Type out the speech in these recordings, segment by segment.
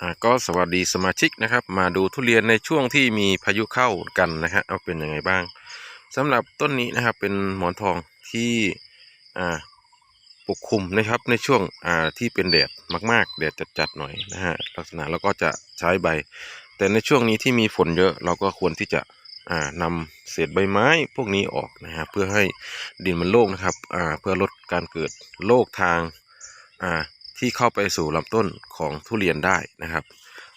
อ่าก็สวัสดีสมาชิกนะครับ มาดูทุเรียนในช่วงที่มีพายุเข้ากันนะฮะเอาเป็นยังไงบ้างสำหรับต้นนี้นะครับเป็นหมอนทองที่อ่าปกคลุมนะครับในช่วงอ่าที่เป็นแดดมาก ๆ แดดจัดๆหน่อยนะฮะลักษณะเราก็จะใช้ใบ แต่ในช่วงนี้ที่มีฝนเยอะเราก็ควรที่จะอ่านำเศษใบไม้พวกนี้ออกนะฮะเพื่อให้ดินมันโล่งนะครับอ่าเพื่อลดการเกิดโรคทางอ่า ที่เข้าไปสู่ลำต้นของทุเรียนได้นะครับ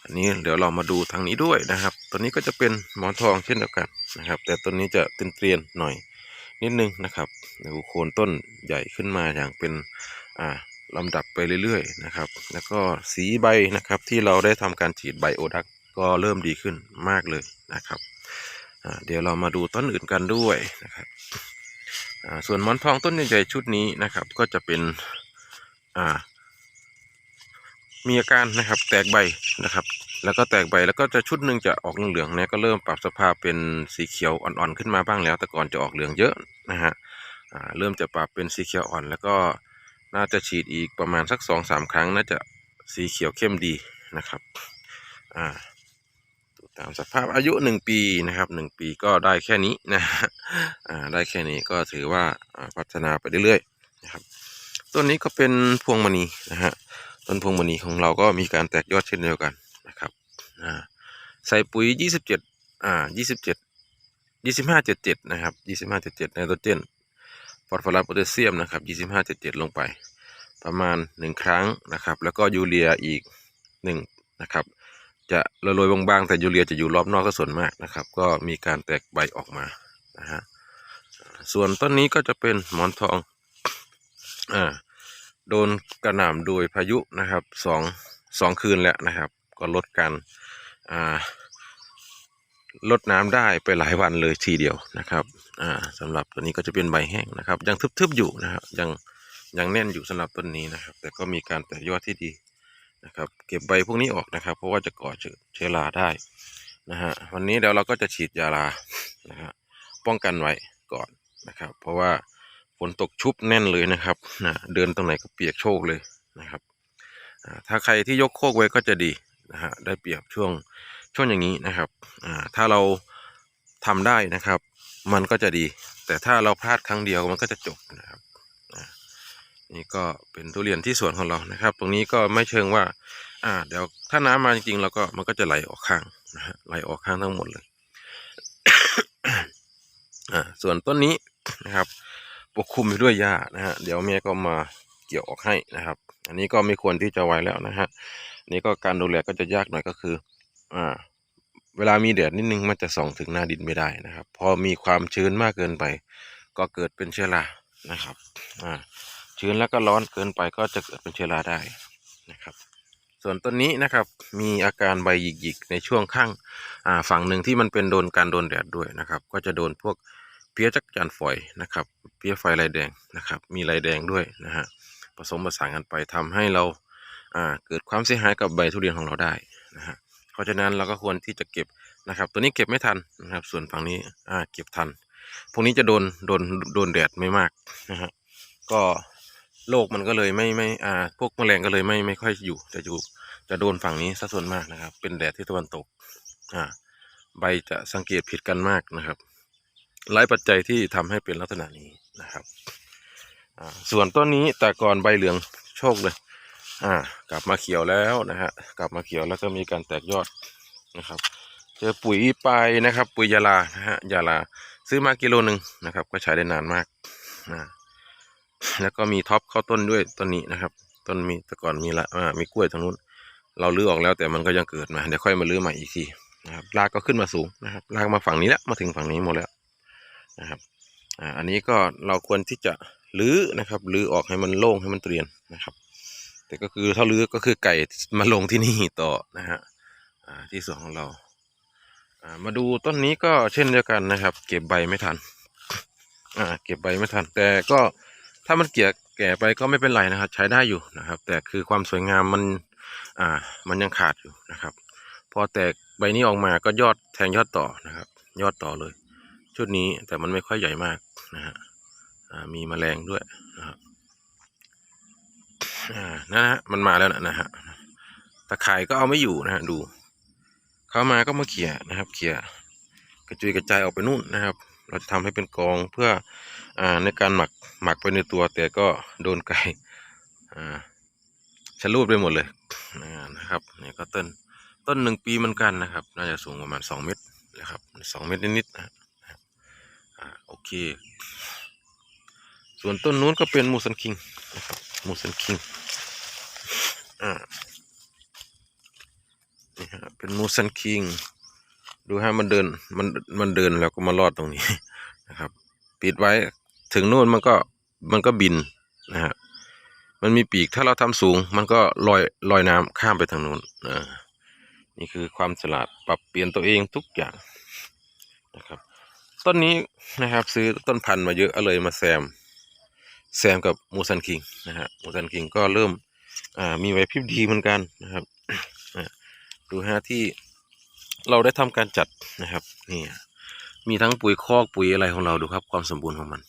อันนี้เดี๋ยวเรามาดูทางนี้ด้วยนะครับ ตัวนี้ก็จะเป็นหมอนทองเช่นเดียวกันนะครับ แต่ต้นนี้จะเตียนๆหน่อยนิดนึงนะครับดูโคนต้นใหญ่ขึ้นมาอย่างเป็นอ่าลำดับไปเรื่อยๆนะครับ แล้วก็สีใบนะครับที่เราได้ทำการฉีดไบโอดักก็เริ่มดีขึ้นมากเลยนะครับเดี๋ยวเรามาดูต้นอื่นกันด้วยนะครับส่วนมอนทองต้นใหญ่ๆชุดนี้นะครับ ก็จะเป็นอ่า มีอาการนะครับแตกใบนะครับ แล้วก็แตกใบแล้วก็จะชุดหนึ่งจะออกเหลืองๆเนี่ยก็เริ่มปรับสภาพเป็นสีเขียวอ่อนๆขึ้นมาบ้างแล้ว แต่ก่อนจะออกเหลืองเยอะนะฮะเริ่มจะปรับเป็นสีเขียวอ่อน แล้วก็น่าจะฉีดอีกประมาณสักสองสามครั้งน่าจะสีเขียวเข้มดีนะครับอ่าตามสภาพอายุหนึ่งปีนะครับหนึ่งปีก็ได้แค่นี้นะฮะอ่าได้แค่นี้ก็ถือว่าพัฒนาไปเรื่อยๆนะครับต้นนี้ก็เป็นพวงมณีนะฮะ ต้นพวงมณีของเราก็มีการแตกยอดเช่นเดียวกันนะครับใส่ปุ๋ย 27อ่า27 25 77นะครับ25 77ไนโตรเจนฟอสฟอรัสโพแทสเซียมนะครับ25 77 ลงไป ประมาณ 1 ครั้งนะครับ แล้วก็ยูเรียอีก 1 นะครับ จะโรยบางๆ แต่ยูเรียจะอยู่รอบนอกก็ส่วนมากนะครับ ก็มีการแตกใบออกมานะฮะส่วนต้นนี้ก็จะเป็นหมอนทองอ่า โดนกระหน่ำโดยพายุนะครับสองสองคืนแล้วนะครับ ก็ลดการลดน้ำได้ไปหลายวันเลยทีเดียวนะครับอ่าสำหรับตัวนี้ก็จะเป็นใบแห้งนะครับ ยังทึบๆอยู่นะครับยังยังแน่นอยู่สำหรับต้นนี้นะครับ แต่ก็มีการแตกยอดที่ดีนะครับ เก็บใบพวกนี้ออกนะครับ เพราะว่าจะก่อเชื้อเชื้อราได้นะฮะวันนี้เดี๋ยวเราก็จะฉีดยาลานะฮะป้องกันไว้ก่อนนะครับ เพราะว่า ฝนตกชุบแน่นเลยนะครับนะเดินตรงไหนก็เปียกโชกเลยนะครับถ้าใครที่ยกโคกไว้ก็จะดีนะฮะได้เปรียบช่วงช่วงอย่างนี้นะครับถ้าเราทำได้นะครับ มันก็จะดี แต่ถ้าเราพลาดครั้งเดียวมันก็จะจบนะครับนี่ก็เป็นทุเรียนที่สวนของเรานะครับ ตรงนี้ก็ไม่เชิงว่า อ่า เดี๋ยวถ้าน้ำมาจริงๆเราก็มันก็จะไหลออกข้างนะฮะไหลออกข้างทั้งหมดเลย อ่า ส่วนต้นนี้นะครับ ปกคลุมไปด้วยหญ้านะฮะเดี๋ยวแม่ก็มาเกี่ยวออกให้นะครับ อันนี้ก็ไม่ควรที่จะไว้แล้วนะฮะนนี้ก็การดูแลก็จะยากหน่อยก็คือ อ่า เวลามีแดดนิดนึงมันจะส่องถึงหน้าดินไม่ได้นะครับ พอมีความชื้นมากเกินไป ก็เกิดเป็นเชื้อรานะครับ อ่า ชื้นแล้วก็ร้อนเกินไปก็จะเกิดเป็นเชื้อราได้นะครับ ส่วนต้นนี้นะครับ มีอาการใบหยิกๆในช่วงข้าง อ่า ฝั่งหนึ่งที่มันเป็นโดนการโดนแดดด้วยนะครับ ก็จะโดนพวก เพี้ยจักจันฝอยนะครับเพี้ยไฟลายแดงนะครับ มีลายแดงด้วยนะฮะผสมผสานกันไปทำให้เราอ่าเกิดความเสียหายกับใบทุเรียนของเราได้นะฮะเพราะฉะนั้นเราก็ควรที่จะเก็บนะครับ ตัวนี้เก็บไม่ทันนะครับ ส่วนฝั่งนี้อ่าเก็บทัน พวกนี้จะโดนโดนโดนแดดไม่มากนะฮะก็โรคมันก็เลยไม่ไม่อ่าพวกแมลงก็เลยไม่ไม่ค่อยอยู่จะอยู่จะโดนฝั่งนี้ซะส่วนมากนะครับ เป็นแดดที่ตะวันตกอ่าใบจะสังเกตผิดกันมากนะครับ หลายปัจจัยที่ทำให้เป็นลักษณะนี้นะครับส่วนต้นนี้แต่ก่อนใบเหลืองโชคเลยอ่ากลับมาเขียวแล้วนะฮะกลับมาเขียวแล้วก็มีการแตกยอดนะครับเจอปุ๋ยไปนะครับ ปุ๋ยยาลานะฮะยาลาซื้อมากิโลหนึ่งนะครับ ก็ใช้ได้นานมากนะแล้วก็มีท็อปเข้าต้นด้วยต้นนี้นะครับ ต้นมีแต่ก่อนมีละอ่ามีกล้วยตรงนู้น เราลื้อออกแล้วแต่มันก็ยังเกิดมาเดี๋ยวค่อยมาลื้อใหม่อีกทีนะครับรากก็ขึ้นมาสูงนะครับรากมาฝั่งนี้แล้วมาถึงฝั่งนี้หมดแล้ว นะครับอันนี้ก็เราควรที่จะลื้อนะครับลื้อออกให้มันโล่งให้มันเตียนนะครับ แต่ก็คือถ้าลื้อก็คือไก่มาลงที่นี่ต่อนะฮะที่สวนของเรามาดูต้นนี้ก็เช่นเดียวกันนะครับ เก็บใบไม่ทันอ่าเก็บใบไม่ทัน แต่ก็ถ้ามันเกี่ยแก่ไปก็ไม่เป็นไรนะครับ ใช้ได้อยู่นะครับ แต่คือความสวยงามมันอ่ามันยังขาดอยู่นะครับ พอแตกใบนี้ออกมาก็ยอดแทงยอดต่อนะครับ ยอดต่อเลย ชุดนี้แต่มันไม่ค่อยใหญ่มากนะฮะมีแมลงด้วยนะครับอ่นะฮะมันมาแล้วนะนะฮะตะข่ายก็เอาไม่อยู่นะฮะดู เข้ามาก็มาเขี่ยนะครับ เขี่ยกระจุยกระจายออกไปนู่นนะครับ เราจะทำให้เป็นกองเพื่ออในการหมักหมักไปในตัว แต่ก็โดนไก่อ่าชะลูดไปหมดเลยนะครับนี่ก็ต้นต้นหนึ่งปีเหมือนกันนะครับ น่าจะสูงประมาณสองเมตรนะครับสองเมตรนิดๆนะ อ่าโอเค ส่วนต้นนู้นก็เป็นมูสันคิงนะครับมูสันคิงอ่านี่ฮะเป็นมูสันคิงดูฮะมันเดินมันมันเดินแล้วก็มารอดตรงนี้นะครับ ปิดไว้ถึงนู่นมันก็มันก็บินนะฮะมันมีปีกถ้าเราทำสูง มันก็ลอยลอยน้ำข้ามไปทางนู้นอ่านี่คือความฉลาดปรับเปลี่ยนตัวเองทุกอย่างนะครับ ต้นนี้นะครับ ซื้อต้นพันธุ์มาเยอะเลยมาแซม แซมกับมูซันคิงนะฮะมูซันคิงก็เริ่มอ่ามีไหวพริบดีเหมือนกันนะครับดูฮะที่เราได้ทำการจัดนะครับนี่มีทั้งปุ๋ยคอกปุ๋ยอะไรของเราดูครับ ความสมบูรณ์ของมัน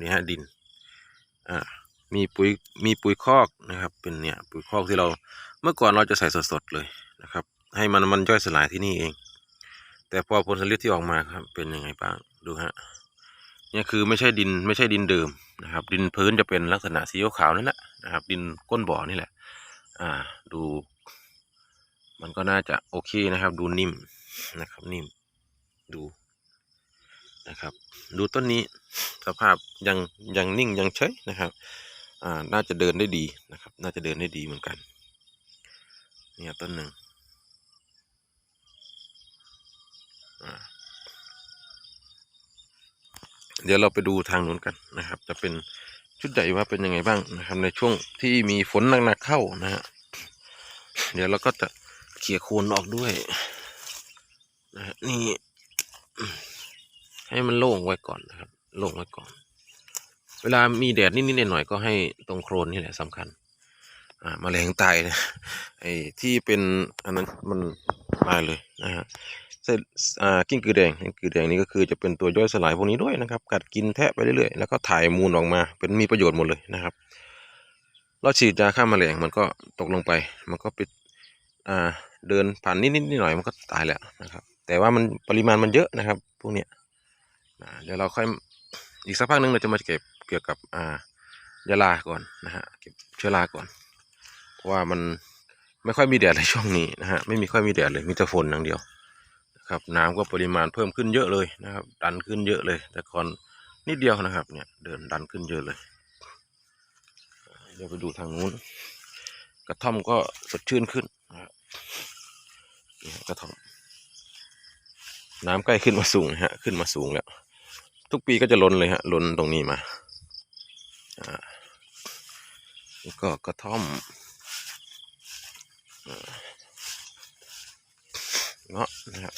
นี่ฮะดินอ่ามีปุ๋ยมีปุ๋ยคอกนะครับ เป็นเนี่ยปุ๋ยคอกที่เราเมื่อก่อนเราจะใส่สดๆเลยนะครับ ให้มันมันย่อยสลายที่นี่เอง แต่พอผลผลิตที่ออกมาครับเป็นยังไงบ้าง ดูฮะเนี่ยคือไม่ใช่ดินไม่ใช่ดินเดิมนะครับ ดินพื้นจะเป็นลักษณะสีขาวนั่นแหละนะครับ ดินก้นบ่อนี่แหละ อ่า ดู มันก็น่าจะโอเคนะครับ ดูนิ่มนะครับ นิ่มดูนะครับ ดูต้นนี้สภาพยังยังนิ่งยังเฉยนะครับ อ่า น่าจะเดินได้ดีนะครับ น่าจะเดินได้ดีเหมือนกัน เนี่ยต้นหนึ่งอ่า เดี๋ยวเราไปดูทางนู้นกันนะครับ จะเป็นชุดใหญ่ว่าเป็นยังไงบ้างนะครับ ในช่วงที่มีฝนหนักๆเข้านะฮะเดี๋ยวเราก็จะเขี่ยโคนออกด้วยนะฮะนี่ให้มันโล่งไว้ก่อนนะครับโล่งไว้ก่อน เวลามีแดดนิดๆหน่อยๆก็ให้ตรงโครนนี่แหละสำคัญ อ่ามาแมลงตายนะไอ้ที่เป็นอันนั้นมัน ตายเลยนะฮะเส้นอ่ากิ้งกือแดงกิ้งกือแดงนี่ก็คือจะเป็นตัวย่อยสลายพวกนี้ด้วยนะครับ กัดกินแทะไปเรื่อยๆ แล้วก็ถ่ายมูลออกมา เป็นมีประโยชน์หมดเลยนะครับ เราฉีดยาฆ่าแมลงมันก็ตกลงไป มันก็ไปอ่าเดินผ่านนิดนิดหน่อยๆมันก็ตายแล้วนะครับ แต่ว่ามันปริมาณมันเยอะนะครับ พวกเนี้ยเดี๋ยวเราค่อยอีกสักพักหนึงเราจะมาเก็บเกี่ยวกับอ่ายาลาก่อนนะฮะเก็บเชื้อราก่อน เพราะว่ามัน ไม่ค่อยมีแดดในช่วงนี้นะฮะไม่มีค่อยมีแดดเลยมีแต่ฝนอย่างเดียวนะครับน้ำก็ปริมาณเพิ่มขึ้นเยอะเลยนะครับ ดันขึ้นเยอะเลย แต่ก่อนนิดเดียวนะครับ เนี่ยเดินดันขึ้นเยอะเลยเดี๋ยวไปดูทางนู้น กระท่อมก็สดชื่นขึ้นนะครับนี่ฮะกระท่อม น้ำใกล้ขึ้นมาสูงนะฮะขึ้นมาสูงแล้วทุกปีก็จะล้นเลยฮะล้นตรงนี้มาอ่านี่ก็กระท่อม เงาะนะครับ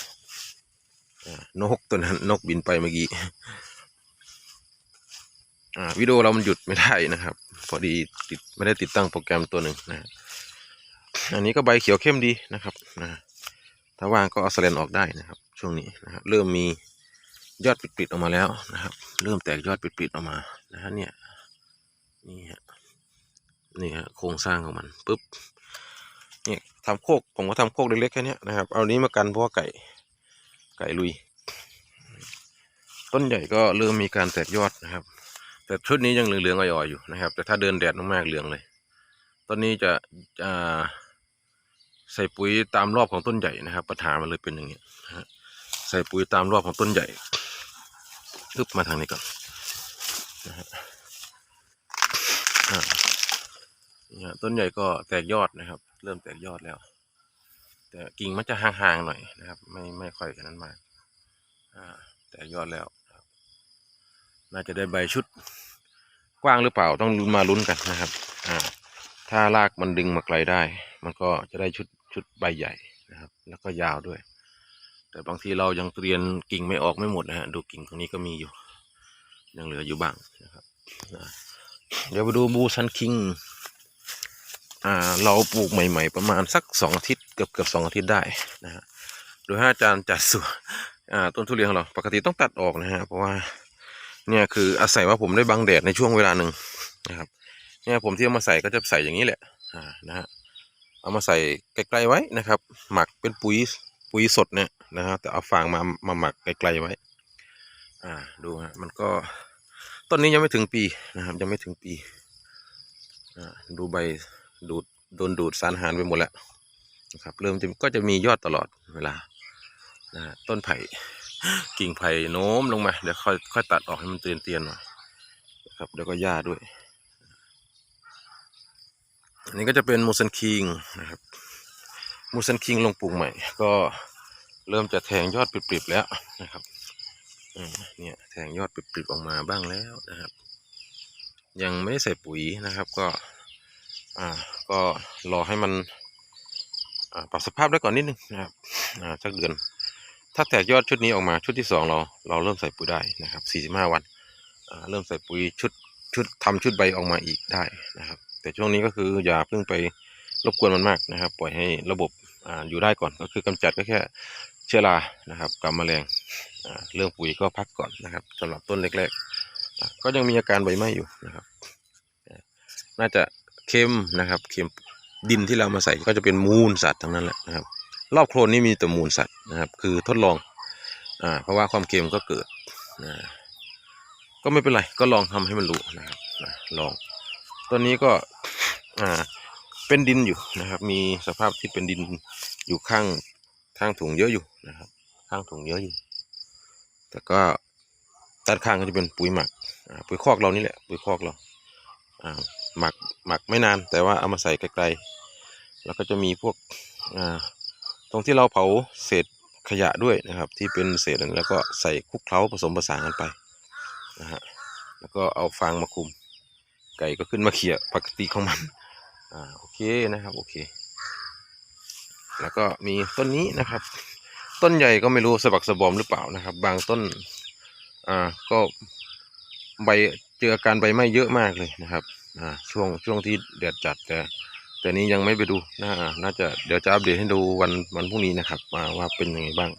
นกตัวนั้นนกบินไปเมื่อกี้วิดีโอเรามันหยุดไม่ได้นะครับ พอดีติดไม่ได้ติดตั้งโปรแกรมตัวหนึ่งนะฮะอันนี้ก็ใบเขียวเข้มดีนะครับนะถ้าว่างก็เอาสแลนออกได้นะครับ ช่วงนี้นะครับ เริ่มมียอดปิดๆออกมาแล้วนะครับ เริ่มแตกยอดปิดๆออกมานะฮะเนี่ยนี่ฮะนี่ฮะโครงสร้างของมันปุ๊บ นี่ทำโคกผมก็ทำโคกเล็กๆแค่นี้นะครับ เอานี้มากันเพราะว่าไก่ไก่ลุย ต้นใหญ่ก็เริ่มมีการแตกยอดนะครับ แต่ชุดนี้ยังเหลืองๆอ่อยๆอยู่นะครับ แต่ถ้าเดินแดดมากๆเหลืองเลยต้นนี้จะอ่าใส่ปุ๋ยตามรอบของต้นใหญ่นะครับ ปัญหามันเลยเป็นอย่างเงี้ยใส่ปุ๋ยตามรอบของต้นใหญ่ทึบมาทางนี้ก่อนนะฮะต้นใหญ่ก็แตกยอดนะครับ เริ่มแตกยอดแล้ว แต่กิ่งมันจะห่างๆหน่อยนะครับ ไม่ไม่ค่อยกันนั้นมากอ่าแตกยอดแล้วน่าจะได้ใบชุดกว้างหรือเปล่าต้องลุ้นมาลุ้นกันนะครับอ่าถ้ารากมันดึงมาไกลได้ มันก็จะได้ชุดชุดใบใหญ่นะครับ แล้วก็ยาวด้วย แต่บางทีเรายังเรียนกิ่งไม่ออกไม่หมดนะฮะดูกิ่งตรงนี้ก็มีอยู่ ยังเหลืออยู่บ้างนะครับเดี๋ยวไปดูบูซันคิง อ่าเราปลูกใหม่ ๆ ประมาณสักสองอาทิตย์เกือบเกือบสองอาทิตย์ได้นะฮะโดยให้อาจารย์จัดสวนอ่าต้นทุเรียนของเราปกติต้องตัดออกนะฮะเพราะว่าเนี่ยคืออาศัยว่าผมได้บังแดดในช่วงเวลาหนึ่งนะครับเนี่ยผมที่เอามาใส่ก็จะใส่อย่างนี้แหละอ่านะฮะเอามาใส่ไกลๆไว้นะครับ หมักเป็นปุ๋ยปุ๋ยสดเนี่ยนะฮะแต่เอาฟางมามาหมักไกลๆไว้ อ่าดูฮะมันก็ต้นนี้ยังไม่ถึงปีนะครับ ยังไม่ถึงปีอ่าดูใบ ดูดโดนดูดสารอาหารไปหมดแล้วนะครับ เริ่มจะก็จะมียอดตลอดเวลานะต้นไผ่กิ่งไผ่โน้มลงมาเดี๋ยวค่อยค่อยตัดออกให้มันเตียนเตียนๆหน่อยนะครับเดี๋ยวก็หญ้าด้วยอันนี้ก็จะเป็นมูซันคิงนะครับมูซันคิงลงปลูกใหม่ ก็เริ่มจะแทงยอดปริบๆแล้วนะครับเนี่ยแทงยอดปริบๆออกมาบ้างแล้วนะครับ ยังไม่ได้ใส่ปุ๋ยนะครับ ก็ อ่า ก็รอให้มันปรับสภาพได้ก่อนนิดนึงนะครับอ่าสักเดือน ถ้าแตกยอดชุดนี้ออกมาชุดที่สองเราเราเริ่มใส่ปุ๋ยได้นะครับสี่สิบห้าวันอ่าเริ่มใส่ปุ๋ยชุดชุดทำชุดใบออกมาอีกได้นะครับ แต่ช่วงนี้ก็คืออย่าเพิ่งไปรบกวนมันมากนะครับ ปล่อยให้ระบบอ่าอยู่ได้ก่อนก็คือกำจัดก็แค่เชื้อรานะครับกับแมลงอ่าเรื่องปุ๋ยก็พักก่อนนะครับสำหรับต้นเล็กๆก็ยังมีอาการใบไหม้อยู่นะครับ น่าจะ เค็มนะครับเค็มดินที่เรามาใส่ก็จะเป็นมูลสัตว์ทั้งนั้นแหละนะครับ รอบโคลนนี่มีแต่มูลสัตว์นะครับ คือทดลองอ่าเพราะว่าความเค็มก็เกิดนะก็ไม่เป็นไรก็ลองทำให้มันรู้นะครับนะลองต้นนี้ก็อ่าเป็นดินอยู่นะครับ มีสภาพที่เป็นดินอยู่ข้างข้างถุงเยอะอยู่นะครับ ข้างถุงเยอะอยู่ แต่ก็ด้านข้างก็จะเป็นปุ๋ยหมักปุ๋ยคอกเรานี่แหละปุ๋ยคอกเรา หมักหมักไม่นาน แต่ว่าเอามาใส่ไกลๆแล้วก็จะมีพวกตรงที่เราเผาเศษขยะด้วยนะครับ ที่เป็นเศษนั้นแล้วก็ใส่คลุกเคล้าผสมผสานกันไปนะฮะแล้วก็เอาฟางมาคุม ไก่ก็ขึ้นมาเขี่ยปกติของมันอ่าโอเคนะครับโอเค แล้วก็มีต้นนี้นะครับ ต้นใหญ่ก็ไม่รู้สะบักสะบอมหรือเปล่านะครับ บางต้นอ่าก็ใบ เจออาการใบไหม้เยอะมากเลยนะครับช่วงช่วงที่แดดจัดแต่แต่นี้ยังไม่ไปดูน่าน่าจะเดี๋ยวจะอัปเดตให้ดูวันวันพรุ่งนี้นะครับมาว่าเป็นยังไงบ้าง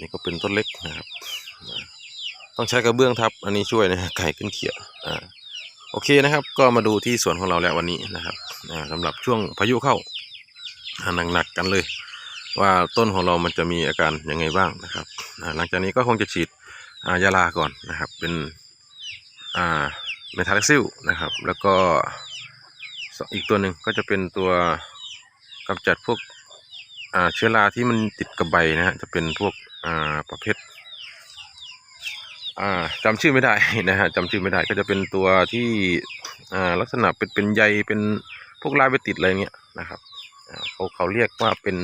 นี่ก็เป็นต้นเล็กนะครับต้องใช้กระเบื้องทับ อันนี้ช่วยนะไก่ขึ้นเขียอ่าโอเคนะครับ ก็มาดูที่สวนของเราแล้ววันนี้นะครับอ่าสำหรับช่วงพายุเข้าอ่าหนักๆกันเลย ว่าต้นของเรามันจะมีอาการยังไงบ้างนะครับหลังจากนี้ก็คงจะฉีดยาลาก่อนนะครับ เป็น อ่าเมทาลักซิลนะครับ แล้วก็อีกตัวหนึ่งก็จะเป็นตัวกำจัดพวกอ่าเชื้อราที่มันติดกับใบนะฮะจะเป็นพวกอ่าประเภทอ่าจำชื่อไม่ได้นะฮะจำชื่อไม่ได้ก็จะเป็นตัวที่อ่าลักษณะเป็นเป็นใยเป็นพวกลายไปติดอะไรเงี้ยนะครับเขาเขาเรียกว่าเป็น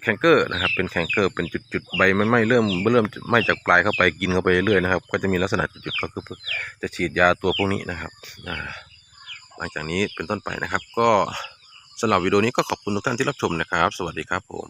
แคนเกอร์นะครับ เป็นแคนเกอร์เป็นจุดๆใบมันไม่เริ่มเริ่มไหม่จากปลายเข้าไปกินเข้าไปเรื่อยๆนะครับ ก็จะมีลักษณะจุดๆก็คือจะฉีดยาตัวพวกนี้นะครับหลังจากนี้เป็นต้นไปนะครับ ก็สำหรับวิดีโอนี้ก็ขอบคุณทุกท่านที่รับชมนะครับ สวัสดีครับผม